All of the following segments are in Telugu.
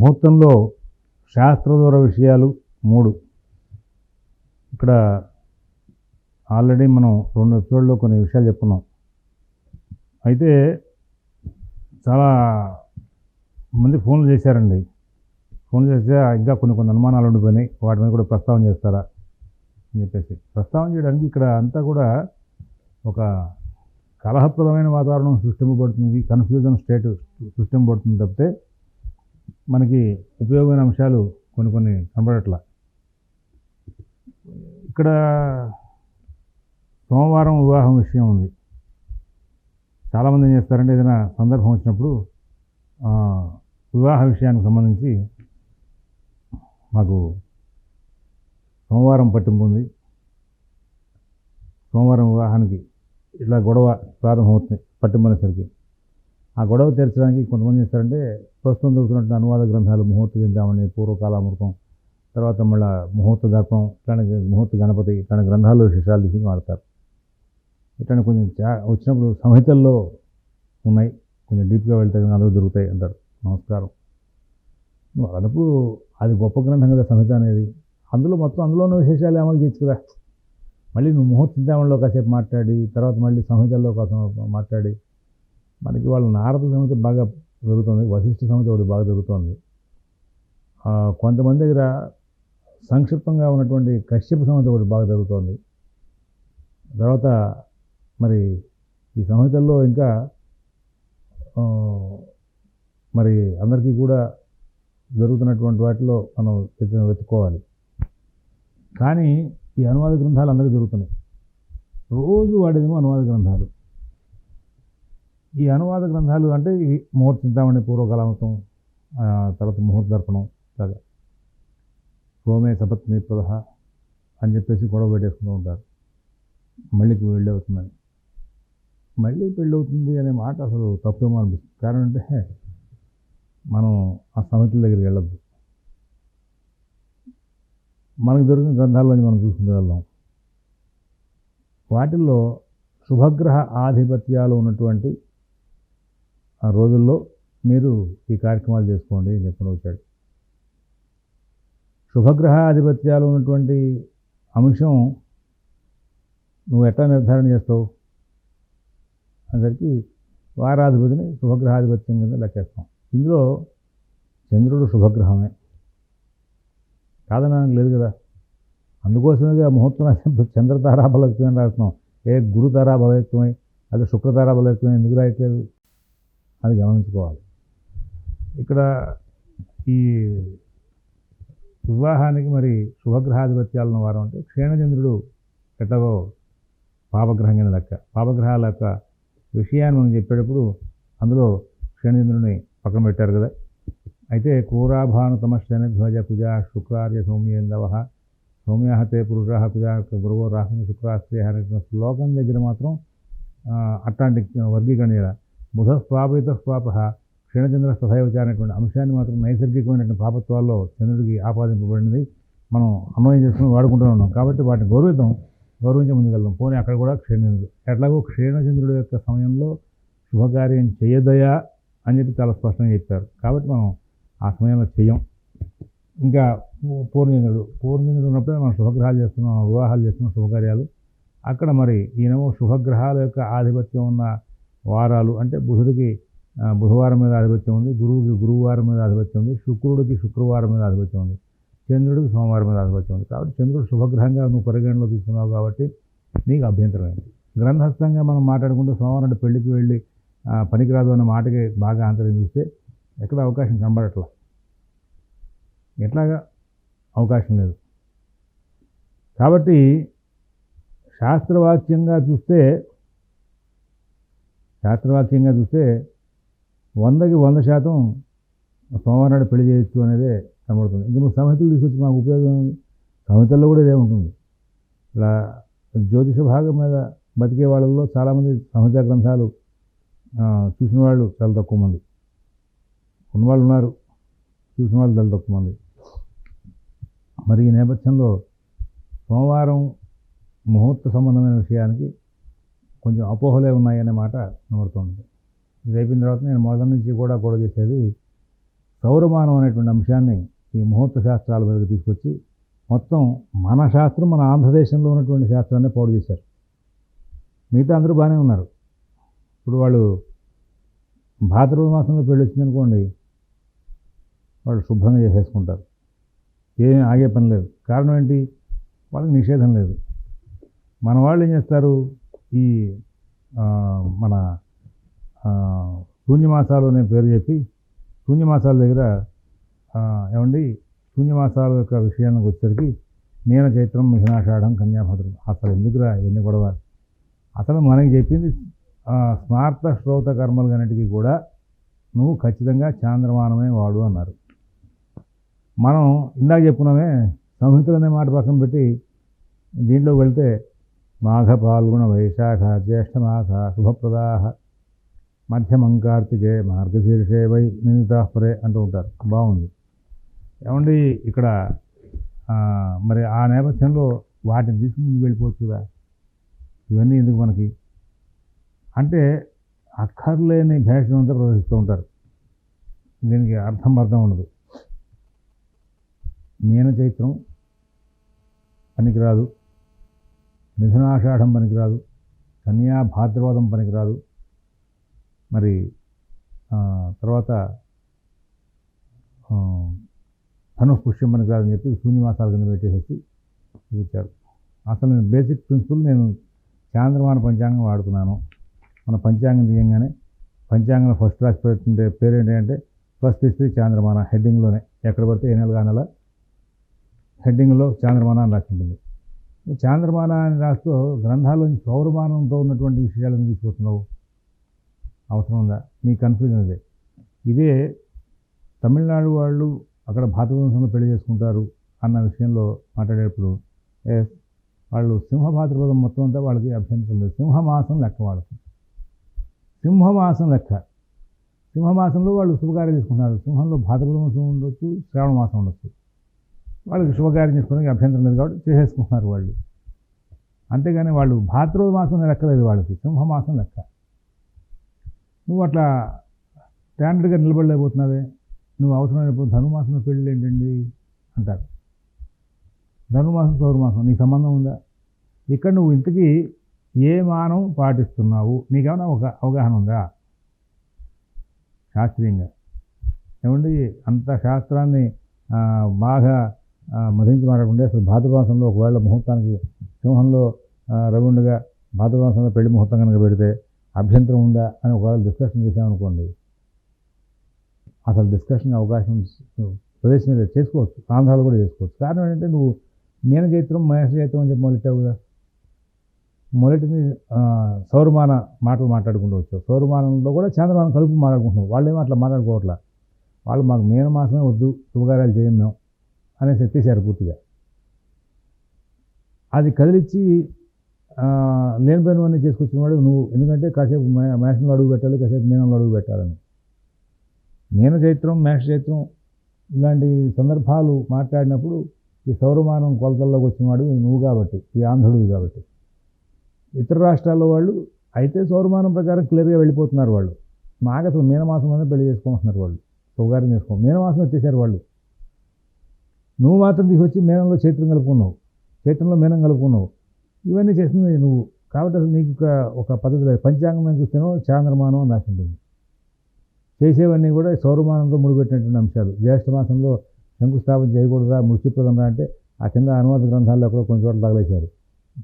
ముహూర్తంలో శాస్త్రదూర విషయాలు మూడు. ఇక్కడ ఆల్రెడీ మనం రెండు ఎపిసోడ్లో కొన్ని విషయాలు చెప్పుకున్నాం. అయితే చాలా మంది ఫోన్లు చేశారండి. ఫోన్ చేస్తే ఇంకా కొన్ని కొన్ని అనుమానాలు ఉండిపోయినాయి. వాటి మీద కూడా ప్రస్తావన చేస్తారా అని చెప్పేసి. ప్రస్తావన చేయడానికి ఇక్కడ అంతా కూడా ఒక కలహప్రదమైన వాతావరణం సృష్టింపబడుతుంది కన్ఫ్యూజన్ స్టేట్ సృష్టింపబడుతుంది తప్పితే మనకి ఉపయోగమైన అంశాలు కొన్ని కొన్ని కనబడట్లా. ఇక్కడ సోమవారం వివాహం విషయం ఉంది. చాలామంది ఏం చేస్తారంటే ఏదైనా సందర్భం వచ్చినప్పుడు వివాహ విషయానికి సంబంధించి మాకు సోమవారం పట్టింపు ఉంది. సోమవారం వివాహానికి ఇట్లా గొడవ ప్రారంభమవుతుంది పట్టింపనేసరికి ఆ గొడవ తీర్చడానికి కొంతమంది చేస్తారంటే ప్రస్తుతం దొరుకుతున్నటువంటి అనువాద గ్రంథాలు ముహూర్త చింతామణి పూర్వకాలామృతం తర్వాత మళ్ళీ ముహూర్త దర్పణం ఇట్లాంటి ముహూర్త గణపతి ఇట్లాంటి గ్రంథాల్లో విశేషాలు తీసుకుని వాడతారు. ఇట్లాంటి కొంచెం చా వచ్చినప్పుడు సంహితల్లో ఉన్నాయి. కొంచెం డీప్గా వెళ్తే అందులో దొరుకుతాయి అంటారు. నమస్కారం. నువ్వు అది గొప్ప గ్రంథం కదా సంహిత అనేది. అందులో మొత్తం అందులోనే విశేషాలు అమలు చేయొచ్చు కదా. మళ్ళీ నువ్వు ముహూర్త చింతామణిలో కాసేపు మాట్లాడి తర్వాత మళ్ళీ సంహితల్లో కోసం మాట్లాడి మనకి వాళ్ళ నారద సంహిత బాగా జరుగుతుంది. వశిష్ఠ సంహిత ఒకటి బాగా జరుగుతుంది. కొంతమంది దగ్గర సంక్షిప్తంగా ఉన్నటువంటి కశ్యప సంహిత ఒకటి బాగా జరుగుతుంది. తర్వాత మరి ఈ సంహితల్లో ఇంకా మరి అందరికీ కూడా జరుగుతున్నటువంటి వాటిలో మనం వెతుక్కోవాలి. కానీ ఈ అనువాద గ్రంథాలు అందరికీ దొరుకుతున్నాయి రోజు వాడేదేమో అనువాద గ్రంథాలు. ఈ అనువాద గ్రంథాలు అంటే ఇవి ముహూర్త చింతామణి పూర్వకలామతం తర్వాత ముహూర్త దర్పణం ఇలాగా. సోమే సపత్ని ప్రదహ అని చెప్పేసి గొడవ పెట్టేసుకుంటూ ఉంటారు. మళ్ళీకి పెళ్ళి అవుతుందని. మళ్ళీ పెళ్ళి అవుతుంది అనే మాట అసలు తప్పేమో అనిపిస్తుంది. కారణం అంటే మనం ఆ సమితుల దగ్గరికి వెళ్ళొద్దు. మనకు దొరికిన గ్రంథాల్లోని మనం చూసుకుంటూ వెళ్దాం. వాటిల్లో శుభగ్రహ ఆధిపత్యాలు ఉన్నటువంటి ఆ రోజుల్లో మీరు ఈ కార్యక్రమాలు చేసుకోండి అని చెప్పడం వచ్చాడు శుభగ్రహ ఆధిపత్యాలు ఉన్నటువంటి అంశం నువ్వు ఎట్లా నిర్ధారణ చేస్తావు? అందరికీ వారాధిపతిని శుభగ్రహాధిపత్యం కింద లెక్కేస్తాం. ఇందులో చంద్రుడు శుభగ్రహమే. కాదనడానికి లేదు కదా. అందుకోసమే ముహూర్తం చంద్రతారా తారాబలత్వం రాస్తున్నాం. ఏ గురు తారాబలత్వమై అది శుక్రతారా తారాబలత్వం ఎందుకు రాయట్లేదు? అది గమనించుకోవాలి ఇక్కడ ఈ వివాహానికి మరి శుభగ్రహాధిపత్యాలను వారం అంటే క్షీణచంద్రుడు ఎట్లాగో పాపగ్రహం కింద లెక్క పాపగ్రహాల యొక్క విషయాన్ని మనం చెప్పేటప్పుడు అందులో క్షీణచంద్రుని పక్కన పెట్టారు కదా అయితే కూరాభానుతమ శని ధ్వజ కుజ శుక్రార్య సౌమ్యేందవ సౌమ్యాహతే తే పురుష కుజ గురువు రాహుని శుక్రాస్త్రీ అనే శ్లోకం దగ్గర మాత్రం అట్లాంటి వర్గీకరణ చేయాలి. బుధ స్వాపిత స్వాప క్షీణచంద్ర సదైవచ అనేటువంటి అంశాన్ని మాత్రం నైసర్గికమైనటువంటి పాపత్వాల్లో చంద్రుడికి ఆపాదింపబడినది మనం అన్వయం చేసుకుని వాడుకుంటూ ఉన్నాం. కాబట్టి వాటిని గౌరవిద్దాం. గౌరవించే ముందుకెళ్దాం పోనీ అక్కడ కూడా క్షీణచంద్రుడు. ఎట్లాగో క్షీణచంద్రుడు యొక్క సమయంలో శుభకార్యం చేయదయా అని చెప్పి చాలా స్పష్టంగా చెప్పారు. కాబట్టి మనం ఆ సమయంలో చెయ్యం ఇంకా పూర్ణచంద్రుడు. పూర్ణచంద్రుడు ఉన్నప్పుడే మనం శుభగ్రహాలు చేస్తున్నాం వివాహాలు చేస్తున్నాం శుభకార్యాలు. అక్కడ మరి ఈయనేమో శుభగ్రహాల యొక్క ఆధిపత్యం ఉన్న వారాలు అంటే బుధుడికి బుధవారం మీద ఆధిపత్యం ఉంది గురువుకి గురువారం మీద ఆధిపత్యం ఉంది శుక్రుడికి శుక్రవారం మీద ఆధిపత్యం ఉంది చంద్రుడికి సోమవారం మీద ఆధిపత్యం ఉంది. కాబట్టి చంద్రుడు శుభగ్రహంగా నువ్వు పరిగణలో తీసుకున్నావు కాబట్టి నీకు అభ్యంతరం గ్రంథస్థంగా మనం మాట్లాడుకుంటూ సోమవారం నాడు పెళ్ళికి వెళ్ళి పనికిరాదు అన్న మాటకి బాగా ఆంతర్యం చూస్తే ఎక్కడ అవకాశం కనబడట్లా? ఎట్లాగా? అవకాశం లేదు. కాబట్టి శాస్త్రవాక్యంగా చూస్తే శాస్త్రవాక్యంగా చూస్తే వందకి వంద శాతం సోమవారం నాడు పెళ్ళి చేయొచ్చు అనేదే కనబడుతుంది. ఇంకా నువ్వు సంహితలు తీసుకొచ్చి మాకు ఉపయోగం ఉంది సంహితల్లో కూడా ఇదే ఉంటుంది. ఇలా జ్యోతిష భాగం మీద బతికే వాళ్ళల్లో చాలామంది సంహిత గ్రంథాలు చూసిన వాళ్ళు చాలా తక్కువ మంది. ఉన్నవాళ్ళు ఉన్నారు చూసిన వాళ్ళు చాలా తక్కువ మంది. మరి ఈ నేపథ్యంలో సోమవారం ముహూర్త సంబంధమైన విషయానికి కొంచెం అపోహలే ఉన్నాయనే మాట కనబడుతుంది ఇది అయిపోయిన తర్వాత నేను మొదటి నుంచి కూడా గొడవ చేసేది సౌరమానం అనేటువంటి అంశాన్ని ఈ ముహూర్త శాస్త్రాల మీదకి తీసుకొచ్చి మొత్తం మన శాస్త్రం మన ఆంధ్రదేశంలో ఉన్నటువంటి శాస్త్రాన్ని పోడు చేశారు. మిగతా అందరూ బాగానే ఉన్నారు. ఇప్పుడు వాళ్ళు భాద్రవ మాసంలో పెళ్ళి వచ్చిందనుకోండి వాళ్ళు శుభ్రంగా చేసేసుకుంటారు. ఏమీ ఆగే పని లేదు. కారణం ఏంటి? వాళ్ళకి నిషేధం లేదు. మన వాళ్ళు ఏం చేస్తారు? ఈ మన శూన్యమాసాలు అనే పేరు చెప్పి శూన్యమాసాల దగ్గర ఏమండి శూన్యమాసాల యొక్క విషయానికి వచ్చేసరికి మీన చైత్రం మిథునాషాఢం కన్యాభద్రం. అసలు ఎందుకురా ఇవన్నీ గొడవ అసలు మనకి చెప్పింది స్మార్త శ్రోత కర్మలు అన్నిటికీ కూడా నువ్వు ఖచ్చితంగా చాంద్రమానమే వాడు అన్నారు. మనం ఇందాక చెప్పుకున్నామే సంహితలు అనే మాట పక్కన పెట్టి దీంట్లోకి వెళ్తే మాఘ పాల్గుణ వైశాఖ జ్యేష్ఠమాస శుభప్రదాహ మధ్యమం కార్తికే మార్గశీర్షే వై నిందితాపరే అంటూ ఉంటారు. బాగుంది. ఏమండి ఇక్కడ మరి ఆ నేపథ్యంలో వాటిని తీసుకుని ముందుకు వెళ్ళిపోవచ్చు కదా. ఇవన్నీ ఎందుకు మనకి? అంటే అక్కర్లేని భేషం అంతా ప్రదర్శిస్తూ ఉంటారు. దీనికి అర్థం అర్థం ఉండదు. మీన చైత్రం పనికిరాదు. మిథునాషాఢం పనికిరాదు కన్యా భాద్రవాదం పనికిరాదు. మరి తర్వాత ఆ, పుష్యం పనికిరాదు అని చెప్పి శూన్యమాసాల కింద పెట్టేసేసి ఇచ్చారు అసలు నేను బేసిక్ ప్రిన్సిపల్ నేను చాంద్రమాన పంచాంగం వాడుతున్నాను. మన పంచాంగం తీయంగానే పంచాంగం ఫస్ట్ రాసి పెట్టుంటే పేరు ఏంటంటే ఫస్ట్ హిస్టరీ చాంద్రమాన హెడ్డింగ్లోనే ఎక్కడ పడితే ఏ నెల నెల హెడ్డింగ్లో చాంద్రమాన అని రాసి ఉంటుంది చాంద్రమాన అని రాస్తూ గ్రంథాల్లోని సౌరమానంతో ఉన్నటువంటి విషయాలను తీసుకొస్తున్నావు? అవసరం ఉందా? నీ కన్ఫ్యూజన్ అదే. ఇదే తమిళనాడు వాళ్ళు అక్కడ భాతృవంశంలో పెళ్ళి చేసుకుంటారు అన్న విషయంలో మాట్లాడేటప్పుడు ఎస్ వాళ్ళు సింహ భాద్రపదం మొత్తం అంతా వాళ్ళకి అభ్యంతరం లేదు. సింహమాసం లెక్క వాళ్ళకి. సింహమాసం లెక్క. సింహమాసంలో వాళ్ళు శుభకార్యం చేసుకుంటున్నారు. సింహంలో భాద్రపద మాసం ఉండొచ్చు శ్రావణ మాసం ఉండొచ్చు. వాళ్ళకి శుభకార్యం చేసుకోవడానికి అభ్యంతరం లేదు కాబట్టి చేసేసుకుంటున్నారు వాళ్ళు. అంతేగాని వాళ్ళు భాద్రపద మాసం లెక్కలేదు వాళ్ళకి సింహమాసం లెక్క. నువ్వు అట్లా స్టాండర్డ్గా నిలబడలేకపోతున్నావే నువ్వు అవసరమైనప్పుడు ధనుమాసంలో పెళ్ళి ఏంటండి? అంటారు. ధనుమాసం సౌరమాసం నీకు సంబంధం ఉందా? ఇక్కడ నువ్వు ఇంతకీ ఏ మానం పాటిస్తున్నావు? నీకేమైనా ఒక అవగాహన ఉందా? శాస్త్రీయంగా. ఏమండి? అంత శాస్త్రాన్ని బాగా మదించి మాట్లాడుకుంటే అసలు భాద్రమాసంలో ఒకవేళ ముహూర్తానికి సింహంలో ఆ, రవిండుగా భాద్రమాసంలో పెళ్ళి ముహూర్తం కనుక పెడితే అభ్యంతరం ఉందా అని ఒకవేళ డిస్కషన్ చేసామనుకోండి అసలు డిస్కషన్ అవకాశం ప్రదేశం చేసుకోవచ్చు. ఆంధ్రాలో కూడా చేసుకోవచ్చు. కారణం ఏంటంటే నువ్వు నేను చైత్రం మహేష్ చైత్రం అని చెప్పి మొదలెట్టావు కదా. మొదటిని సౌరమాన మాటలు మాట్లాడుకుంటూ వచ్చావు. సౌరమానంలో కూడా చంద్రమానం కలుపు మాట్లాడుకుంటున్నావు. ఏమో అట్లా మాట్లాడుకోవట్లా. వాళ్ళు మాకు మీన మాసమే వద్దు శుభకార్యాలు చేయం మేము. అనేసి ఎత్తేసారు పూర్తిగా. అది కదిలిచ్చి లేని పనివన్నీ చేసుకొచ్చిన చేసుకొచ్చినవాడు నువ్వు ఎందుకంటే కాసేపు మేషంలో అడుగు పెట్టాలి కాసేపు మీనంలో అడుగు పెట్టాలని. నేను చైత్రం మేష చైత్రం ఇలాంటి సందర్భాలు మాట్లాడినప్పుడు ఈ సౌరమానం కొలతల్లోకి వచ్చినవాడు నువ్వు కాబట్టి ఈ ఆంధ్రుడు కాబట్టి. ఇతర రాష్ట్రాల్లో వాళ్ళు అయితే సౌరమానం ప్రకారం క్లియర్గా వెళ్ళిపోతున్నారు వాళ్ళు. మాకు అసలు అనేది పెళ్ళి చేసుకుంటున్నారు వాళ్ళు. శుభకార్యం చేసుకో మీనమాసం వచ్చేసారు వాళ్ళు. నువ్వు మాత్రం తీసుకొచ్చి మేనంలో చైత్రం కలుపుకున్నావు. చైత్రంలో మేనం కలుపుకున్నావు. ఇవన్నీ చేస్తుంది నువ్వు. కాబట్టి నీకు ఒక పద్ధతి లేదు. పంచాంగం చూస్తేనో చాంద్రమానం అని ఉంటుంది. చేసేవన్నీ కూడా సౌరమానంతో ముడిపెట్టినటువంటి అంశాలు. జ్యేష్ఠ మాసంలో శంకుస్థాపన చేయకూడదా మృత్యుప్రదంగా అంటే ఆ కింద అనువాద గ్రంథాల్లో కూడా కొన్ని చోట్ల తగలేశారు.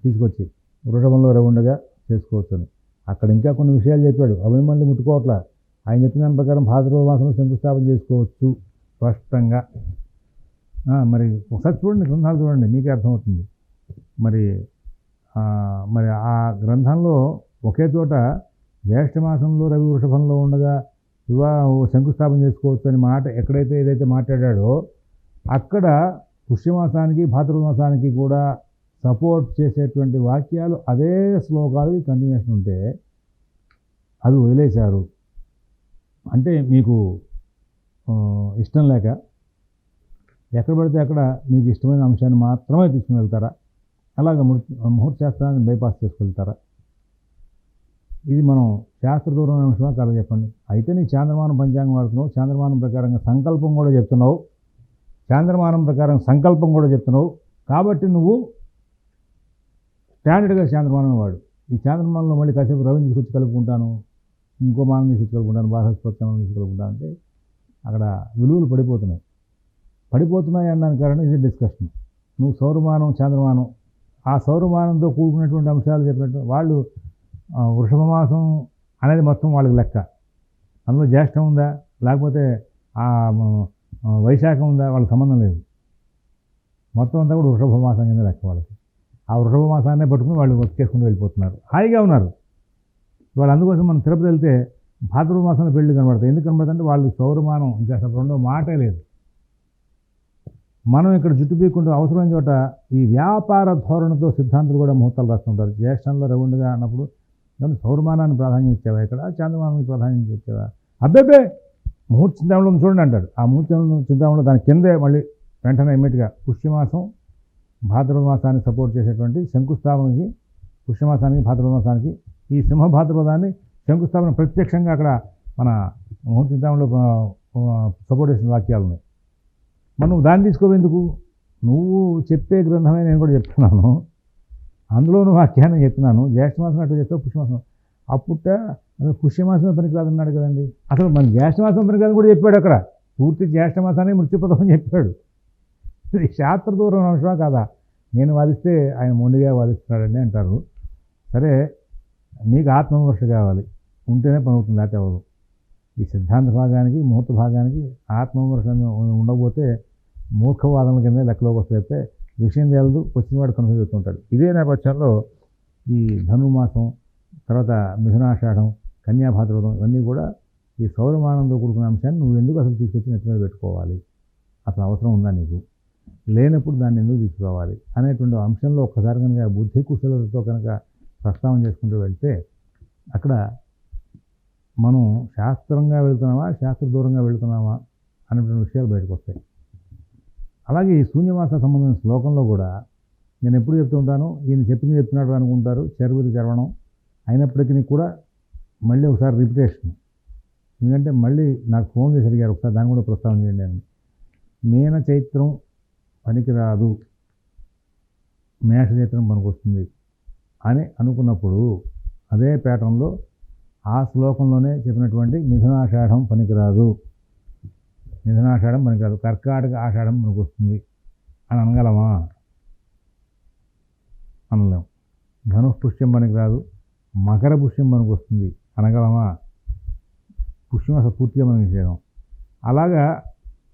తీసుకొచ్చి వృషభంలో రౌండ్గా చేసుకోవచ్చు అని. అక్కడ ఇంకా కొన్ని విషయాలు చెప్పాడు. అవి మళ్ళీ ముట్టుకోవట్లా. ఆయన చెప్పిన దాని ప్రకారం భాద్రవ మాసంలో శంకుస్థాపన చేసుకోవచ్చు స్పష్టంగా. మరి ఒకసారి చూడండి గ్రంథాలు చూడండి మీకే అర్థమవుతుంది. మరి మరి ఆ గ్రంథంలో ఒకే చోట జ్యేష్ఠమాసంలో రవి వృషభంలో ఉండగా వివాహ శంకుస్థాపన చేసుకోవచ్చు అని మాట ఎక్కడైతే ఏదైతే మాట్లాడాడో అక్కడ పుష్యమాసానికి భాద్రమాసానికి కూడా సపోర్ట్ చేసేటువంటి వాక్యాలు అదే శ్లోకాలు కంటిన్యూషన్ ఉంటే అవి వదిలేశారు. అంటే మీకు ఇష్టం లేక ఎక్కడ పడితే అక్కడ మీకు ఇష్టమైన అంశాన్ని మాత్రమే తీసుకుని వెళ్తారా? అలాగ ముహూర్త శాస్త్రాన్ని బైపాస్ చేసుకెళ్తారా? ఇది మనం శాస్త్ర దూరం అంశమా కథ చెప్పండి. అయితే నీకు చాంద్రమానం పంచాంగం వాడుతున్నావు. చాంద్రమానం ప్రకారంగా సంకల్పం కూడా చెప్తున్నావు. చాంద్రమానం ప్రకారం సంకల్పం కూడా చెప్తున్నావు. కాబట్టి నువ్వు స్టాండర్డ్గా చాంద్రమానం వాడు. ఈ చాంద్రమానంలో మళ్ళీ కాసేపు రవిని తీసుకొచ్చి కలుపుకుంటాను. ఇంకో మానం తీసుకొచ్చి కలుపుకుంటాను. బాధస్పత్యం తీసుకొలుపుకుంటాను అంటే అక్కడ విలువలు పడిపోతున్నాయి. పడిపోతున్నాయి అనడానికి కారణం ఇది డిస్కషన్ నువ్వు సౌరమానం చంద్రమానం. ఆ సౌరమానంతో కూడుకున్నటువంటి అంశాలు చెప్పినట్టు వాళ్ళు వృషభ మాసం అనేది మొత్తం వాళ్ళకి లెక్క. అందులో జ్యేష్టం ఉందా? లేకపోతే ఆ వైశాఖం ఉందా? వాళ్ళకి సంబంధం లేదు. మొత్తం అంతా కూడా వృషభ మాసం కింద లెక్క వాళ్ళకి. ఆ వృషభ మాసాన్నే పట్టుకుని వాళ్ళు వచ్చేసుకుని వెళ్ళిపోతున్నారు. హాయిగా ఉన్నారు. వాళ్ళు అందుకోసం మనం తిరుపతి వెళ్తే భాద్రవ మాసంలో పెళ్ళి కనబడతాయి. ఎందుకు కనబడతాయి అంటే వాళ్ళు సౌరమానం ఇంకా అసలు రెండో మాటే లేదు. మనం ఇక్కడ జుట్టు పీక్కుంటూ అవసరమైన చోట ఈ వ్యాపార ధోరణితో సిద్ధాంతులు కూడా ముహూర్తాలు రాస్తుంటారు. జ్యేష్ఠంలో రౌండ్గా అన్నప్పుడు ఏమన్నా సౌరమానాన్ని ప్రాధాన్యం ఇచ్చావా ఇక్కడ? చంద్రమానానికి ప్రాధాన్యం ఇచ్చావా? అబ్బేబే ముహూర్త చింతామణిలో చూడండి అంటాడు. ఆ ముహూర్త చింతామణిలో దాని కిందే మళ్ళీ వెంటనే ఇమ్మీడియట్గా పుష్యమాసం భాద్రవ మాసాన్ని సపోర్ట్ చేసేటువంటి శంకుస్థాపనకి పుష్యమాసానికి భాద్రవ మాసానికి ఈ సింహ భాద్రపదాన్ని శంకుస్థాపన ప్రత్యక్షంగా అక్కడ మన ముహూర్త చింతామణిలో సపోర్ట్ చేసిన వాక్యాలు ఉన్నాయి మనం దాన్ని తీసుకోవేందుకు నువ్వు చెప్పే గ్రంథమే నేను కూడా చెప్తున్నాను. అందులోను వాక్యాన్ని చెప్తున్నాను. జ్యేష్ఠమాసం అట్లా చెప్తావు పుష్యమాసం. అప్పుట అసలు పుష్యమాసమే పనికిరాదన్నాడు కదండి. అసలు మన జ్యేష్ఠమాసం పనికిరాదని కూడా చెప్పాడు అక్కడ. పూర్తి జ్యేష్ఠమాసాన్ని మృత్యుపదం అని చెప్పాడు. ఇది శాస్త్ర దూరం అంశమా కాదా? నేను వాదిస్తే ఆయన మొండిగా వాదిస్తున్నాడండి అంటారు. సరే నీకు ఆత్మవిమర్శ కావాలి. ఉంటేనే పని అవుతుంది లేకపోతే ఈ సిద్ధాంత భాగానికి ముహూర్త భాగానికి ఆత్మవిమర్శ ఉండకపోతే మూర్ఖవాదనల కింద లెక్కలోకి వస్తే విషయం తెలియదు వచ్చిన వాడు కన్ఫ్యూజ్ అవుతుంటాడు. ఇదే నేపథ్యంలో ఈ ధనుమాసం తర్వాత మిథునాషాఢం కన్యాభాద్రవదం ఇవన్నీ కూడా ఈ సౌరమానంతో కూడుకున్న అంశాన్ని నువ్వు ఎందుకు అసలు తీసుకొచ్చి నెత్తి మీద పెట్టుకోవాలి? అసలు అవసరం ఉందా నీకు? లేనప్పుడు దాన్ని ఎందుకు తీసుకురావాలి? అనేటువంటి అంశంలో ఒక్కసారి కనుక బుద్ధి కుశలతతో కనుక ప్రస్తావన చేసుకుంటూ వెళ్తే అక్కడ మనం శాస్త్రంగా వెళ్తున్నామా శాస్త్ర దూరంగా వెళ్తున్నామా అనేటువంటి విషయాలు బయటకు వస్తాయి. అలాగే ఈ శూన్యమాస సంబంధించిన శ్లోకంలో కూడా నేను ఎప్పుడు చెప్తూ ఉంటాను ఈయన చెప్పింది చెప్తున్నాడు అనుకుంటారు చరువుది చరవణం అయినప్పటికీ కూడా మళ్ళీ ఒకసారి రిపిటేషన్ ఎందుకంటే మళ్ళీ నాకు ఫోన్ చేసి అడిగారు ఒకసారి దాన్ని కూడా ప్రస్తావన చేయండి అని. మీన చైత్రం పనికిరాదు మేష చైత్రం పనికొస్తుంది అని అనుకున్నప్పుడు అదే ప్యాటర్న్లో ఆ శ్లోకంలోనే చెప్పినటువంటి మిథునాషాఢం పనికిరాదు. మిథునాషాఢం పనికిరాదు కర్కాటక ఆషాఢం మనకు వస్తుంది అని అనగలమా? అనలేం. ధను పుష్యం పనికిరాదు మకర పుష్యం మనకు వస్తుంది అనగలమా? పుష్యం అసలు పూర్తిగా మనం నిషేధం. అలాగా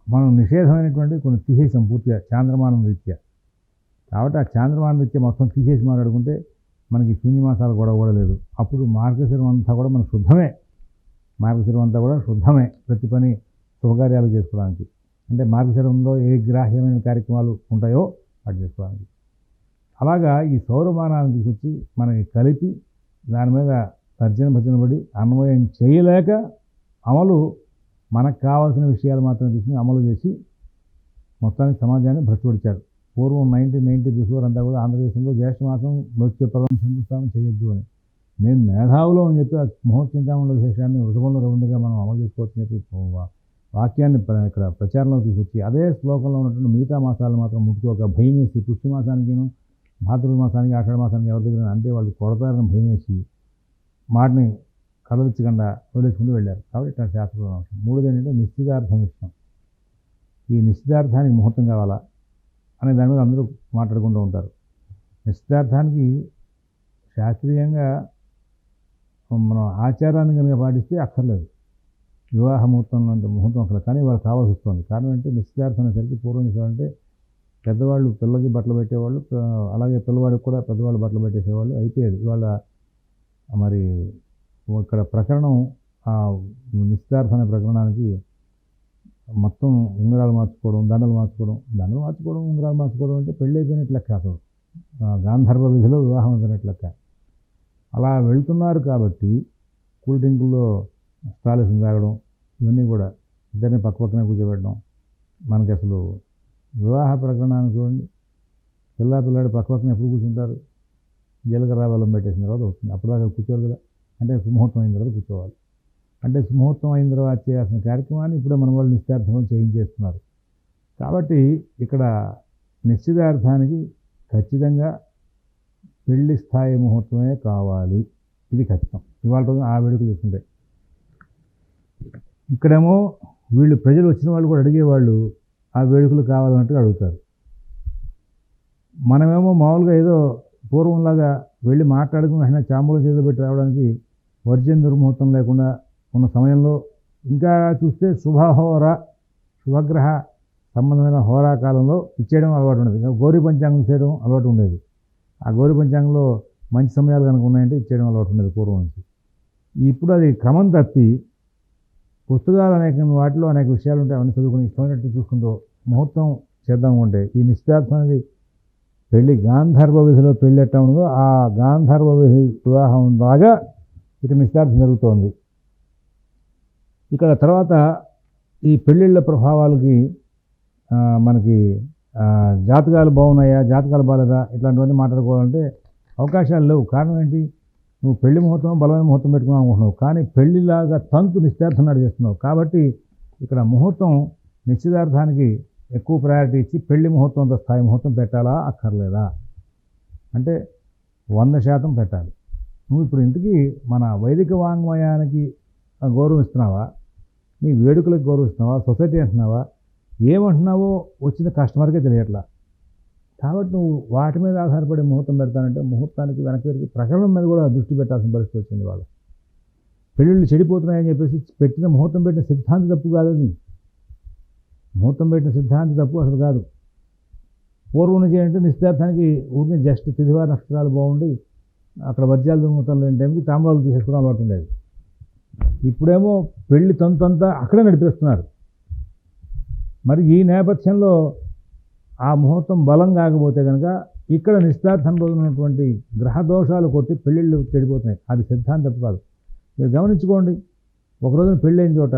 మనం నిషేధమైనటువంటి కొన్ని తీసేసాం పూర్తిగా చాంద్రమానం రీత్యా. కాబట్టి ఆ చాంద్రమానం రీత్యా మొత్తం తీసేసి మాట్లాడుకుంటే మనకి శూన్యమాసాలు గొడవ కూడా లేదు. అప్పుడు మార్గశిరం అంతా కూడా మన శుద్ధమే. మార్గశిరం అంతా కూడా శుద్ధమే. ప్రతి పని శుభకార్యాలు చేసుకోవడానికి. అంటే మార్గశరంలో ఏ గ్రాహ్యమైన కార్యక్రమాలు ఉంటాయో వాటి చేసుకోవడానికి. అలాగా ఈ సౌరమానాన్ని తీసుకొచ్చి మనకి కలిపి దాని మీద తర్జన భజన పడి అన్వయం చేయలేక అమలు మనకు కావాల్సిన విషయాలు మాత్రం తీసుకుని అమలు చేసి మొత్తానికి సమాజాన్ని భ్రష్టుపడిచారు పూర్వం నైన్టీన్ నైన్టీ బిఫోర్ అంతా కూడా ఆంధ్రదేశంలో జ్యేష్ఠ మాసం నృత్య పదం శంకుస్థాపన చేయొద్దు అని. నేను మేధావులో అని చెప్పి ఆ ముహూర్తింతామంలో విశేషాన్ని వృషభంలో రౌండ్గా మనం అమలు చేసుకోవచ్చు అని చెప్పి వాక్యాన్ని ప్ర- ఇక్కడ ప్రచారంలో తీసుకొచ్చి అదే శ్లోకంలో ఉన్నటువంటి మిగతా మాసాలు మాత్రం ముట్టుకోక భయం వేసి పుష్యమాసానికిను భాద్రపద మాసానికి ఆషాఢ మాసానికి ఎవరి దగ్గర అంటే వాళ్ళు కొడతారని భయం వేసి మాటని కదలించకుండా వదిలేసుకుంటూ వెళ్ళారు. కాబట్టి ఇట్లా శాస్త్రం అంశం మూడోది ఏంటంటే నిశ్చితార్థం విషయం ఈ నిశ్చితార్థానికి ముహూర్తం కావాలా అనే దాని మీద అందరూ మాట్లాడుకుంటూ ఉంటారు. నిశ్చితార్థానికి శాస్త్రీయంగా మనం ఆచారాన్ని కనుక పాటిస్తే అక్కర్లేదు. వివాహ ముహూర్తం అంటే ముహూర్తం అక్కడ కానీ వాళ్ళకి కావాల్సి వస్తుంది. కారణం అంటే నిశ్చితార్థం అనేసరికి పూర్వం చేసేవాళ్ళంటే పెద్దవాళ్ళు పిల్లకి బట్టలు పెట్టేవాళ్ళు అలాగే పిల్లవాడికి కూడా పెద్దవాళ్ళు బట్టలు పెట్టేసేవాళ్ళు అయిపోయేది. ఇవాళ మరి ఇక్కడ ప్రకరణం ఆ నిశ్చితార్థం అనే ప్రకరణానికి మొత్తం ఉంగరాలు మార్చుకోవడం దండలు మార్చుకోవడం దండలు మార్చుకోవడం ఉంగరాలు మార్చుకోవడం అంటే పెళ్ళి అయిపోయినట్లు లెక్క అసలు. గాంధర్వ విధిలో వివాహం అయిపోయినట్లు లెక్క. అలా వెళ్తున్నారు కాబట్టి కూల్ డ్రింకుల్లో స్టాలిసం తాగడం ఇవన్నీ కూడా ఇద్దరిని పక్క పక్కనే కూర్చోబెట్టడం. మనకి అసలు వివాహ ప్రకరణాన్ని చూడండి. పిల్ల పిల్లాడు పక్క పక్కన ఎప్పుడు కూర్చుంటారు? జీలకర్ర బలం పెట్టేసిన తర్వాత వస్తుంది. అప్పటిదాకా కూర్చోరు కదా. అంటే సుముహూర్తం అయిన తర్వాత కూర్చోవాలి. అంటే సుముహూర్తం అయిన తర్వాత చేయాల్సిన కార్యక్రమాన్ని ఇప్పుడే మన వాళ్ళు నిశ్చితార్థం చేయించేస్తున్నారు. కాబట్టి ఇక్కడ నిశ్చితార్థానికి ఖచ్చితంగా పెళ్ళి స్థాయి ముహూర్తమే కావాలి. ఇది ఖచ్చితం. ఇవాళ రోజున ఆ వేడుకలు తీసుకుంటే ఇక్కడేమో వీళ్ళు ప్రజలు వచ్చిన వాళ్ళు కూడా అడిగేవాళ్ళు ఆ వేడుకలు కావాలన్నట్టుగా అడుగుతారు. మనమేమో మామూలుగా ఏదో పూర్వంలాగా వెళ్ళి మాట్లాడుకుని ఆయన చాంబుల చేతులు పెట్టి రావడానికి వర్జన్ దుర్ముహూర్తం లేకుండా ఉన్న సమయంలో ఇంకా చూస్తే శుభహోర శుభగ్రహ సంబంధమైన హోరా కాలంలో ఇచ్చేయడం అలవాటు ఉండేది. ఇంకా గౌరీ పంచాంగం చేయడం అలవాటు ఉండేది. ఆ గౌరీ పంచాంగంలో మంచి సమయాలు కనుక ఉన్నాయంటే ఇచ్చేయడం అలవాటు ఉండేది పూర్వం నుంచి. ఇప్పుడు అది క్రమం తప్పి పుస్తకాలు అనేక వాటిలో అనేక విషయాలు ఉంటాయి. అవన్నీ చదువుకుని ఇష్టమైనట్టు చూసుకుంటూ ముహూర్తం చేద్దాం అనుకుంటే ఈ నిశ్చితార్థం అనేది పెళ్ళి గాంధర్వ విధిలో పెళ్ళి ఎట్లా ఉండదో ఆ గాంధర్వ విధి వివాహం లాగా ఇటు నిశ్చితార్థం జరుగుతోంది. ఇక్కడ తర్వాత ఈ పెళ్ళిళ్ళ ప్రభావాలకి మనకి జాతకాలు బాగున్నాయా జాతకాలు బాగాలేదా ఇట్లాంటివన్నీ మాట్లాడుకోవాలంటే అవకాశాలు లేవు. కారణం ఏంటి? నువ్వు పెళ్ళి ముహూర్తం బలమైన ముహూర్తం పెట్టుకున్నావు అనుకుంటున్నావు. కానీ పెళ్ళిలాగా తంతు నిశ్చితార్థం నాడు చేస్తున్నావు కాబట్టి ఇక్కడ ముహూర్తం నిశ్చితార్థానికి ఎక్కువ ప్రయారిటీ ఇచ్చి పెళ్ళి ముహూర్తం అంత స్థాయి ముహూర్తం పెట్టాలా అక్కర్లేదా? అంటే వంద శాతం పెట్టాలి. నువ్వు ఇప్పుడు ఇంతకీ మన వైదిక వాంగ్మయానికి గౌరవిస్తున్నావా? నీ వేడుకలకు గౌరవిస్తున్నావా? సొసైటీ అంటున్నావా? ఏమంటున్నావో వచ్చిన కస్టమర్కే తెలియట్లా. కాబట్టి నువ్వు వాటి మీద ఆధారపడి ముహూర్తం పెడతానంటే ముహూర్తానికి వెనక్కి వెనక్కి ప్రకరణం మీద కూడా దృష్టి పెట్టాల్సిన పరిస్థితి వచ్చింది వాళ్ళు పెళ్ళిళ్ళు చెడిపోతున్నాయని చెప్పేసి పెట్టిన ముహూర్తం పెట్టిన సిద్ధాంతి తప్పు కాదు అది ముహూర్తం పెట్టిన సిద్ధాంతి తప్పు అసలు కాదు. పూర్వం నుంచి ఏంటంటే నిశ్చితార్థానికి ఊరిని జస్ట్ తిదివార నక్షత్రాలు బాగుండి అక్కడ వజ్రాలు దొంగతనం లేని టైంకి తాంబూలాలు తీసేసుకుని అలవాటు ఉండేది. ఇప్పుడేమో పెళ్ళి తంతంతా అక్కడే నడిపిస్తున్నారు. మరి ఈ నేపథ్యంలో ఆ ముహూర్తం బలం కాకపోతే కనుక ఇక్కడ నిశ్చార్థం రోజున ఉన్నటువంటి గ్రహ దోషాలు కొట్టి పెళ్ళిళ్ళు చెడిపోతున్నాయి. అది సిద్ధాంతం తప్పు కాదు. మీరు గమనించుకోండి. ఒక రోజున పెళ్ళైన చోట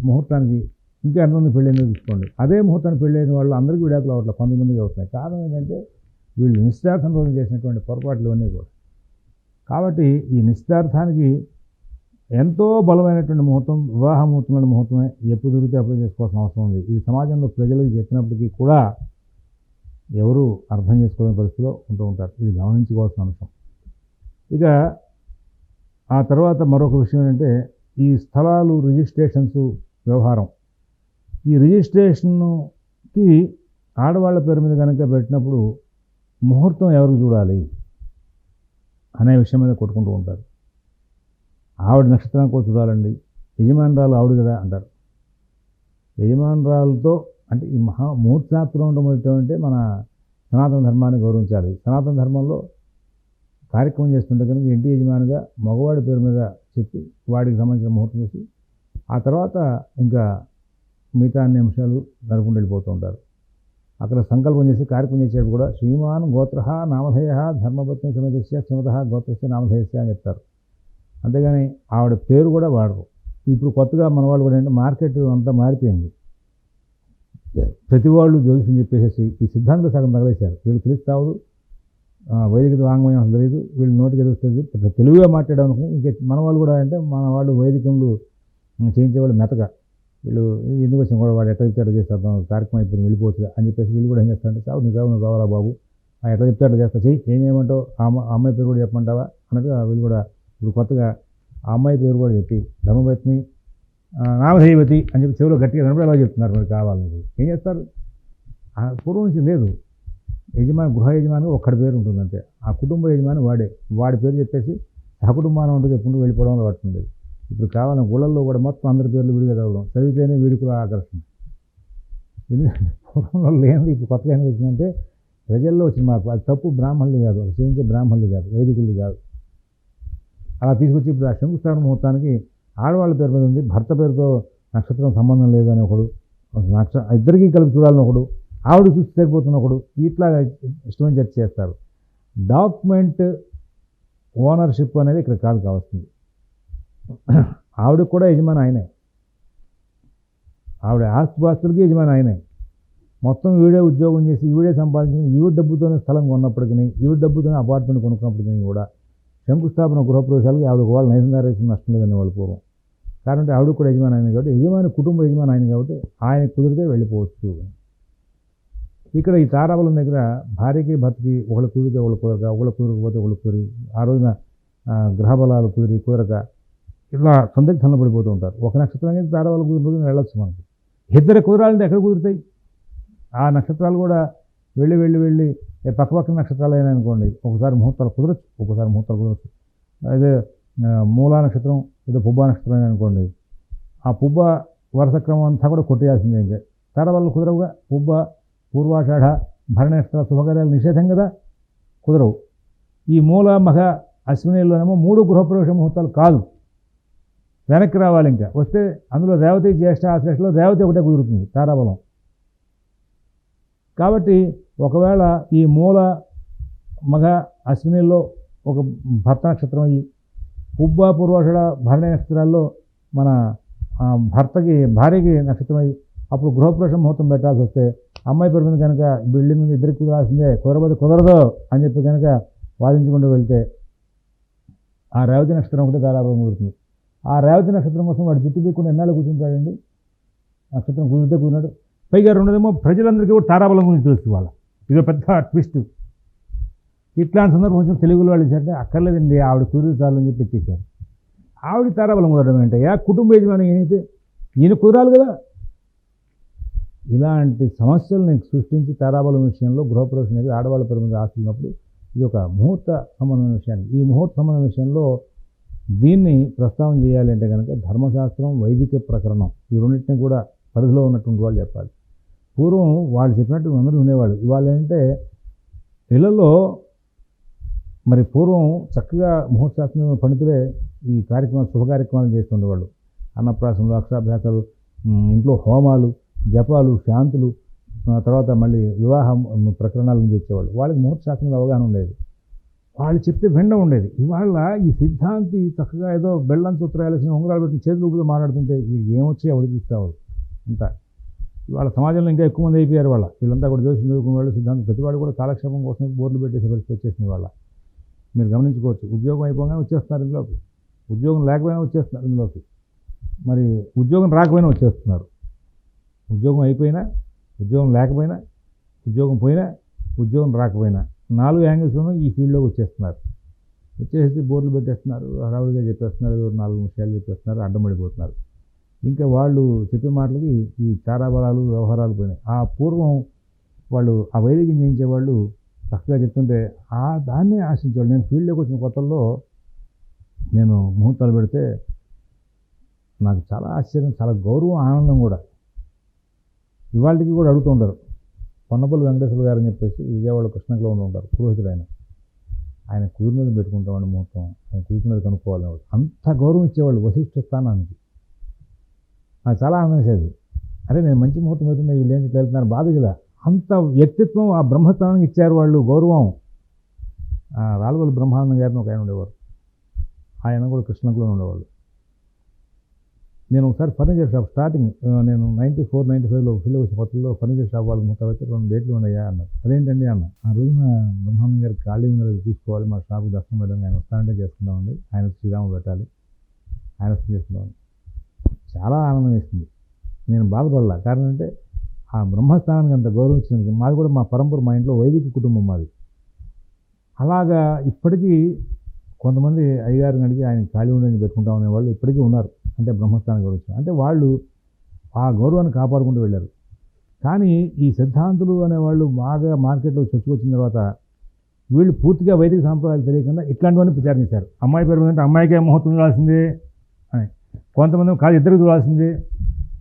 ముహూర్తానికి ఇంకా ఎంతమంది పెళ్ళైందో చూసుకోండి. అదే ముహూర్తానికి పెళ్ళైన వాళ్ళు అందరికీ విడాకులు అవట్ల కొంతమందికి అవుతున్నాయి. కారణం ఏంటంటే వీళ్ళు నిశ్చార్థం రోజున చేసినటువంటి పొరపాట్లు ఇవన్నీ కూడా. కాబట్టి ఈ నిశ్చార్థానికి ఎంతో బలమైనటువంటి ముహూర్తం వివాహ ముహూర్తమైన ముహూర్తమే ఎప్పుడు దొరికితే అప్లై చేసుకోవాల్సిన అవసరం ఉంది. ఇది సమాజంలో ప్రజలకు చెప్పినప్పటికీ కూడా ఎవరు అర్థం చేసుకోలేని పరిస్థితిలో ఉంటూ ఉంటారు. ఇది గమనించుకోవాల్సిన అంశం. ఇక ఆ తర్వాత మరొక విషయం ఏంటంటే ఈ స్థలాలు రిజిస్ట్రేషన్స్ వ్యవహారం. ఈ రిజిస్ట్రేషన్కి ఆడవాళ్ళ పేరు మీద కనుక పెట్టినప్పుడు ముహూర్తం ఎవరికి చూడాలి అనే విషయం మీద కొట్టుకుంటూ ఉంటారు. ఆవిడ నక్షత్రానికి కూడా చూడాలండి. యజమానురాలు ఆవిడ కదా అంటారు. యజమానురాలతో అంటే ఈ మహా ముహూర్తశాస్త్రం ఉండటం మన సనాతన ధర్మాన్ని గౌరవించాలి. సనాతన ధర్మంలో కార్యక్రమం చేస్తుంటే కనుక ఇంటి యజమానిగా మగవాడి పేరు మీద చెప్పి వాడికి సంబంధించిన ముహూర్తం చూసి ఆ తర్వాత ఇంకా మిగతా అన్ని అంశాలు నడుపుకుంటూ వెళ్ళిపోతూ ఉంటారు. అక్కడ సంకల్పం చేసి కార్యక్రమం చేసేటప్పుడు కూడా శ్రీమాన్ గోత్ర నామధేయ ధర్మపత్ని సమదస్య క్షమత గోత్రస్య నామధేయస్య అని చెప్తారు. అంతేగాని ఆవిడ పేరు కూడా వాడరు. ఇప్పుడు కొత్తగా మన వాళ్ళు కూడా ఏంటంటే మార్కెట్ అంతా మారిపోయింది. ప్రతి వాళ్ళు జ్యోతిష్యం చెప్పేసేసి ఈ సిద్ధాంతం సగం తగలేశారు. వీళ్ళు తెలిస్తావు వైదిక వాంగ్మయం అసలు తెలియదు. వీళ్ళు నోటికి తెలుస్తుంది పెద్ద తెలుగుగా మాట్లాడడానికి ఇంకా మన వాళ్ళు కూడా అంటే మన వాళ్ళు వైదికంలో చేయించేవాళ్ళు మెతక. వీళ్ళు ఎందుకు వచ్చిన కూడా వాడు ఎట్లా చెప్తే అట్లా చేస్తాం కార్యక్రమం అయిపోయింది వెళ్ళిపోవచ్చు అని చెప్పేసి వీళ్ళు కూడా ఏం చేస్తారంటే సాగు నీకు నువ్వు కావాలా బాబు? ఆ ఎట్లా చెప్తే అట్లా చేస్తా. చెయ్యి ఏం చేయమంటావు? ఆ అమ్మాయి పేరు కూడా చెప్పమంటావా? అన్నట్టుగా వీళ్ళు కూడా ఇప్పుడు కొత్తగా ఆ అమ్మాయి పేరు కూడా చెప్పి ధర్మపత్ని నామధేయవతి అని చెప్పి చెవిలో గట్టిగా వినపడి చెప్తున్నారు మరి కావాలని ఏం చేస్తారు? ఆ పూర్వం నుంచి లేదు. యజమాని గృహ యజమాని ఒక్కడి పేరు ఉంటుంది అంతే. ఆ కుటుంబ యజమాని వాడే. వాడి పేరు చెప్పేసి సహకుటుంబానం ఉంటుంది చెప్పుకుంటూ వెళ్ళిపోవడం పడుతుంది ఇప్పుడు కావాలని గుళ్ళల్లో కూడా మొత్తం అందరి పేర్లు విడిగా చదవడం చదివితేనే వీడికి కూడా ఆకర్షణ. ఎందుకంటే పూర్వంలో లేనిది ఇప్పుడు కొత్తగా ఏం వచ్చిందంటే ప్రజల్లో వచ్చిన మార్పు అది తప్పు బ్రాహ్మణులు కాదు. అది చేయించే బ్రాహ్మణులు కాదు. వైదికులు కాదు. అలా తీసుకొచ్చి ఇప్పుడు ఆ శంకుస్థాన ముహూర్తానికి ఆడవాళ్ళ పేరు మీద ఉంది భర్త పేరుతో నక్షత్రం సంబంధం లేదు అని ఒకడు నక్ష ఇద్దరికీ కలిపి చూడాలని ఒకడు ఆవిడ చూసి సరిపోతున్న ఒకడు ఇట్లా ఇష్టమైన చర్చ చేస్తారు. డాక్యుమెంట్ ఓనర్షిప్ అనేది ఇక్కడ కాదు కావస్తుంది. ఆవిడకు కూడా యజమాని ఆయనే. ఆవిడ ఆస్తిపాస్తులకి యజమాని ఆయనే. మొత్తం ఈవిడే ఉద్యోగం చేసి ఈవిడే సంపాదించుకుని ఈవిడ డబ్బుతోనే స్థలం కొన్నప్పటికీ ఈవిడ డబ్బుతోనే అపార్ట్మెంట్ కొనుక్కున్నప్పటికీ కూడా శంకుస్థాపన గృహప్రవేశాలకి ఆవిడ వాళ్ళు నైసందారేసిన నష్టం లేదని వాళ్ళు పూర్వం. కాబట్టి ఆవిడ కూడా యజమాని ఆయన కాబట్టి యజమాని కుటుంబ యజమాని ఆయన కాబట్టి ఆయన కుదిరితే వెళ్ళిపోవచ్చు. ఇక్కడ ఈ తారాబలం దగ్గర భార్యకి భర్తకి ఒకళ్ళు కుదిరితే ఒకళ్ళు కుదరక ఒకళ్ళు కుదరకపోతే ఒకళ్ళు కుదిరి ఆ రోజున గ్రహబలాలు గ్రహ బలాలు కుదిరి కుదరక ఇలా సందిగ్ధంలో పడిపోతూ ఉంటారు. ఒక నక్షత్రం అయితే తారాబలం కుదిరిపోతుంది వెళ్ళొచ్చు మనకి. ఇద్దరు కుదరాలంటే ఎక్కడ కుదురుతాయి? ఆ నక్షత్రాలు కూడా వెళ్ళి వెళ్ళి వెళ్ళి పక్క పక్క నక్షత్రాలు అయినా అనుకోండి ఒకసారి ముహూర్తాలు కుదరచ్చు ఒకసారి ముహూర్తాలు కుదరచ్చు. అదే మూలా నక్షత్రం ఏదో పుబ్బా నక్షత్రం అనుకోండి. ఆ పుబ్బ వరుస క్రమం అంతా కూడా కొట్టేయాల్సిందే ఇంకా. తడవల్ల కుదరవుగా? పుబ్బ పూర్వాషాఢ భరణ నక్షత్ర శుభకార్యాలు నిషేధం కదా? కుదరవు. ఈ మూల మహ అశ్వినిలోనేమో మూడు గృహప్రవేశ ముహూర్తాలు కాదు. వెనక్కి రావాలి ఇంకా. వస్తే అందులో రేవతి జ్యేష్ఠ ఆశ్లేషలో రేవతి ఒకటే కుదురుతుంది తారాబలం కాబట్టి ఒకవేళ ఈ మూల మగ అశ్వినిలో ఒక భర్త నక్షత్రం అయ్యి పుబ్బ పూర్వాషాఢ భరణి నక్షత్రాల్లో మన భర్తకి భార్యకి నక్షత్రం అయ్యి అప్పుడు గృహప్రవేశ ముహూర్తం పెట్టాల్సి వస్తే అమ్మాయి పేరు మీద కనుక బిల్డింగ్ మీద ఇద్దరికి కుదరాల్సిందే కుదరబోతే కుదరదు అని చెప్పి కనుక వాదించుకుంటూ వెళ్తే ఆ రేవతి నక్షత్రం ఒకటి తారాబలం కుదురుతుంది ఆ రేవతి నక్షత్రం కోసం వాడు జుట్టు పీకుండా ఎన్నాళ్ళు కూర్చుంటాడండి? నక్షత్రం కుదిరితే కూర్చున్నాడు. పైగా రెండోదేమో ప్రజలందరికీ కూడా తారాబలం గురించి తెలుసు వాళ్ళ ఇదో పెద్ద ట్విస్ట్ ఇట్లాంటి సందర్భం కొంచెం తెలుగులో వాళ్ళు ఇచ్చారంటే అక్కర్లేదండి ఆవిడ కుదిరి చాలు అని చెప్పి ఇచ్చేశారు. ఆవిడ తారాబలం కుదరడం ఏంటయ్యా? కుటుంబ యజమాని ఈయనైతే ఈయన కుదరాలి కదా? ఇలాంటి సమస్యలను సృష్టించి తారాబలం విషయంలో గృహప్రవేశం అనేది ఆడవాళ్ళ పరిమితి మీద ఆస్తున్నప్పుడు ఇది ఒక ముహూర్త సంబంధమైన విషయాన్ని ఈ ముహూర్త సంబంధమైన విషయంలో దీన్ని ప్రస్తావన చేయాలి అంటే కనుక ధర్మశాస్త్రం వైదిక ప్రకరణం ఈ రెండింటిని కూడా పరిధిలో ఉన్నటువంటి వాళ్ళు చెప్పాలి. పూర్వం వాళ్ళు చెప్పినట్టు అందరూ వినేవాళ్ళు. ఇవాళ ఏంటంటే ఇళ్ళలో మరి పూర్వం చక్కగా ముహూర్తశాస్త్రం పండితులే ఈ కార్యక్రమాలు శుభ కార్యక్రమాలు చేస్తుండేవాళ్ళు. అన్నప్రాసనలు అక్షరాభ్యాసాలు ఇంట్లో హోమాలు జపాలు శాంతులు తర్వాత మళ్ళీ వివాహం ప్రకరణాలను చేసేవాళ్ళు. వాళ్ళకి ముహూర్తశాస్త్రంలో అవగాహన ఉండేది. వాళ్ళు చెప్తే వెండ ఉండేది. ఇవాళ ఈ సిద్ధాంతి చక్కగా ఏదో బెల్లం చుత్రాయాల్సిన ఉంగరాలు పెట్టి చేతులు ఊపితో మాట్లాడుతుంటే వీళ్ళు ఏమొచ్చి ఎవరు తీస్తావు అంతా. ఇవాళ సమాజంలో ఇంకా ఎక్కువ మంది అయిపోయారు వాళ్ళ. వీళ్ళంతా కూడా జోషి చదువుకునే వాళ్ళు సిద్ధాంతం ప్రతివాడు కూడా కాలక్షేపం కోసం బోర్డులు పెట్టేసే పరిస్థితి వచ్చేసింది వాళ్ళ. మీరు గమనించుకోవచ్చు. ఉద్యోగం అయిపోగానే వచ్చేస్తున్నారు ఇందులోకి. ఉద్యోగం లేకపోయినా వచ్చేస్తున్నారు ఇందులోకి. మరి ఉద్యోగం రాకపోయినా వచ్చేస్తున్నారు. ఉద్యోగం అయిపోయినా ఉద్యోగం లేకపోయినా ఉద్యోగం పోయినా ఉద్యోగం రాకపోయినా నాలుగు యాంగిల్స్లోనూ ఈ ఫీల్డ్లోకి వచ్చేస్తున్నారు. వచ్చేసి బోర్లు పెట్టేస్తున్నారు హడావుడిగా చెప్పేస్తున్నారు ఏదో నాలుగు విషయాలు చెప్పేస్తున్నారు అడ్డమడిపోతున్నారు. ఇంకా వాళ్ళు చెప్పే మాటలకి ఈ తారాబలాలు వ్యవహారాలు పోయినాయి. ఆ పూర్వం వాళ్ళు ఆ వైదికం చేయించే వాళ్ళు చక్కగా చెప్తుంటే ఆ దాన్నే ఆశించాడు నేను ఫీల్డ్లోకి వచ్చిన కొత్తల్లో నేను ముహూర్తాలు పెడితే నాకు చాలా ఆశ్చర్యం చాలా గౌరవం ఆనందం కూడా. ఇవాళకి కూడా అడుగుతూ ఉంటారు. పొన్నపల్లి వెంకటేశ్వర గారు అని చెప్పేసి విజయవాడ కృష్ణంలో ఉండి ఉంటారు పురోహితుడు ఆయన. ఆయన కుదురు మీద పెట్టుకుంటామని ముహూర్తం. ఆయన కుదురు మీద కనుక్కోవాలని అంత గౌరవం ఇచ్చేవాళ్ళు వశిష్ఠ స్థానానికి. నాకు చాలా ఆనందం వేసేది. అరే నేను మంచి ముహూర్తం పెడుతున్నా వీళ్ళు ఏంటి వెళ్తున్నాను వెళ్తున్నారు బాధ కదా అంత వ్యక్తిత్వం ఆ బ్రహ్మస్థానానికి ఇచ్చారు వాళ్ళు గౌరవం. ఆ బ్రహ్మానందం గారిని ఒక ఆయన ఉండేవారు. ఆయన కూడా కృష్ణకులో ఉండేవాళ్ళు. నేను ఒకసారి ఫర్నిచర్ షాప్ స్టార్టింగ్ నేను నైంటీ ఫోర్ నైంటీ ఫైవ్లో ఫిల్ వచ్చిన కొత్తలో ఫర్నిచర్ షాప్ వాళ్ళకి మొత్తం అయితే రెండు డేట్లు ఉన్నాయా అన్నారు అదేంటండి అన్న ఆ రోజున బ్రహ్మానందం గారికి ఖాళీ ఉందో చూసుకోవాలి మా షాప్కి దర్శనం పెట్టడం ఆయన వస్తానంటే చేసుకుందామండి. ఆయన శ్రీరామ పెట్టాలి. ఆయన వస్తే చేసుకుందామని చాలా ఆనందం వేసింది. నేను బాధపడలా. కారణం అంటే ఆ బ్రహ్మస్థానానికి అంత గౌరవం మాది కూడా మా పరంపర మా ఇంట్లో వైదిక కుటుంబం మాది. అలాగా ఇప్పటికీ కొంతమంది అయ్యగారిని అడిగి ఆయన ఖాళీ ఉండని పెట్టుకుంటాం అనే వాళ్ళు ఇప్పటికీ ఉన్నారు. అంటే బ్రహ్మస్థానం గౌరవించడం అంటే వాళ్ళు ఆ గౌరవాన్ని కాపాడుకుంటూ వెళ్ళారు. కానీ ఈ సిద్ధాంతులు అనేవాళ్ళు బాగా మార్కెట్లో చొచ్చుకొచ్చిన తర్వాత వీళ్ళు పూర్తిగా వైదిక సాంప్రదాయాలు తెలియకుండా ఇట్లాంటివన్నీ ప్రచారం చేశారు. అమ్మాయి పేరు అంటే అమ్మాయికే ముహూర్తం చూడాల్సిందే అని. కొంతమంది కాదు ఇద్దరికి చూడాల్సిందే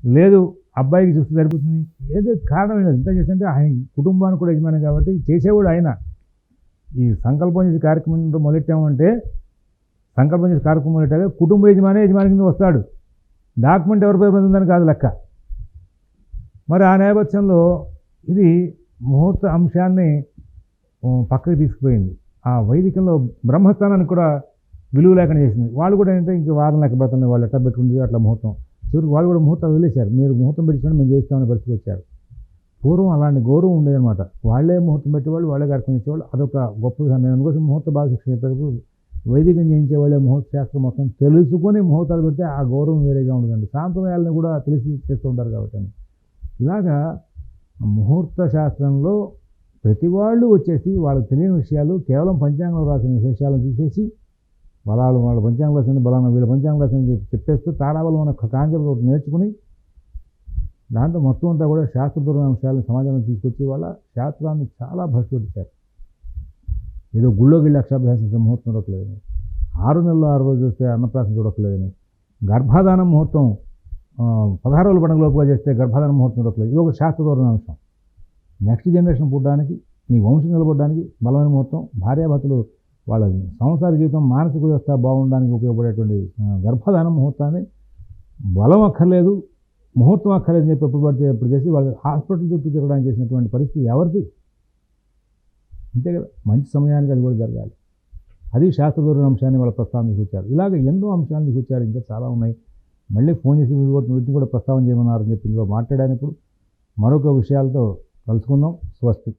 లేదు అబ్బాయికి చూస్తే సరిపోతుంది. ఏదో కారణం ఎంత ఇంత ఆయన కుటుంబానికి కూడా యజమాని కాబట్టి చేసేవాడు ఆయన. ఈ సంకల్పం చేసే కార్యక్రమం మొదలెట్టామంటే సంకల్పం చేసే కార్యక్రమం మొదలెట్టాక కుటుంబ యజమాని యజమాని కింద వస్తాడు. డాక్యుమెంట్ ఎవరి పేరు ఉందని కాదు లెక్క. మరి ఆ నేపథ్యంలో ఇది ముహూర్త అంశాన్ని పక్కకి తీసుకుపోయింది. ఆ వైదికంలో బ్రహ్మస్థానానికి కూడా విలువ లేకుండా చేసింది. వాళ్ళు కూడా ఏంటంటే ఇంక వారం లెక్క పెడుతుంది వాళ్ళు ఎట్లా పెట్టుకుంది అట్లా ముహూర్తం. చివరికి వాళ్ళు కూడా ముహూర్తం వదిలేశారు. మీరు ముహూర్తం పెట్టుకుని మేము చేస్తామని పరిస్థితి వచ్చారు. పూర్వం అలాంటి గౌరవం ఉండేదన్నమాట. వాళ్ళే ముహూర్తం పెట్టేవాళ్ళు వాళ్ళే కార్యక్రమం చేసేవాళ్ళు. అదొక గొప్ప విధానం. అందుకోసం ముహూర్త బాలశిక్షణ చెప్పేటప్పుడు వైదికం చేయించే వాళ్ళే ముహూర్త శాస్త్రం మొత్తం తెలుసుకొని ముహూర్తాలు పెడితే ఆ గౌరవం వేరేగా ఉండదండి. సాంప్రదాయాలను కూడా తెలిసి చేస్తూ ఉంటారు కాబట్టి అని. ఇలాగా ముహూర్త శాస్త్రంలో ప్రతి వాళ్ళు వచ్చేసి వాళ్ళకి తెలియని విషయాలు కేవలం పంచాంగంలో రాసిన విశేషాలను చూసేసి బలాలు వాళ్ళ పంచాంగం రాసింది బలాన్ని వీళ్ళ పంచాంగం రాసింది చెప్పేస్తూ తారాబలం అనే కాన్సెప్ట్ ఒకటి నేర్చుకుని దాంతో మొత్తం అంతా కూడా శాస్త్రపరమైన అంశాలను సమాజంలో తీసుకొచ్చి వాళ్ళ శాస్త్రాన్ని చాలా భ్రష్టుపట్టించారు ఏదో గుళ్ళోకి వెళ్ళి అక్షాభ్యాసం ముహూర్తం చూడట్లేదని ఆరు నెలలు ఆరు రోజులు వస్తే అన్నప్రాసం చూడకలేదని గర్భాధానం ముహూర్తం పదహారు రోజుల పండుగలోపుగా చేస్తే గర్భాధాన ముహూర్తం చూడట్లేదు ఇది ఒక శాస్త్రపరమైన అంశం నెక్స్ట్ జనరేషన్ పుట్టడానికి నీ వంశం నిలబడడానికి బలమైన ముహూర్తం భార్యాభర్తలు వాళ్ళ సంసార జీవితం మానసిక వ్యవస్థ బాగుండడానికి ఉపయోగపడేటువంటి గర్భధారణ గర్భధాన ముహూర్తాన్ని బలం అక్కర్లేదు ముహూర్తం అక్కర్లేదు చెప్పి ఎప్పుడు పడితే ఎప్పుడు చేసి వాళ్ళు హాస్పిటల్ చుట్టూ తిరగడానికి చేసినటువంటి పరిస్థితి ఎవరిది? అంతే కదా మంచి సమయానికి అది కూడా జరగాలి. అది శాస్త్రదూర అంశాన్ని వాళ్ళ ప్రస్తావన తీసుకొచ్చారు. ఇలాగ ఎన్నో అంశాలను తీసుకొచ్చారు ఇంకా చాలా ఉన్నాయి. మళ్ళీ ఫోన్ చేసి వీటి కూడా- వీటిని కూడా ప్రస్తావన చేయమన్నారని చెప్పి ఇందులో మాట్లాడాను ఇప్పుడు. మరొక విషయాలతో కలుసుకుందాం. స్వస్తి.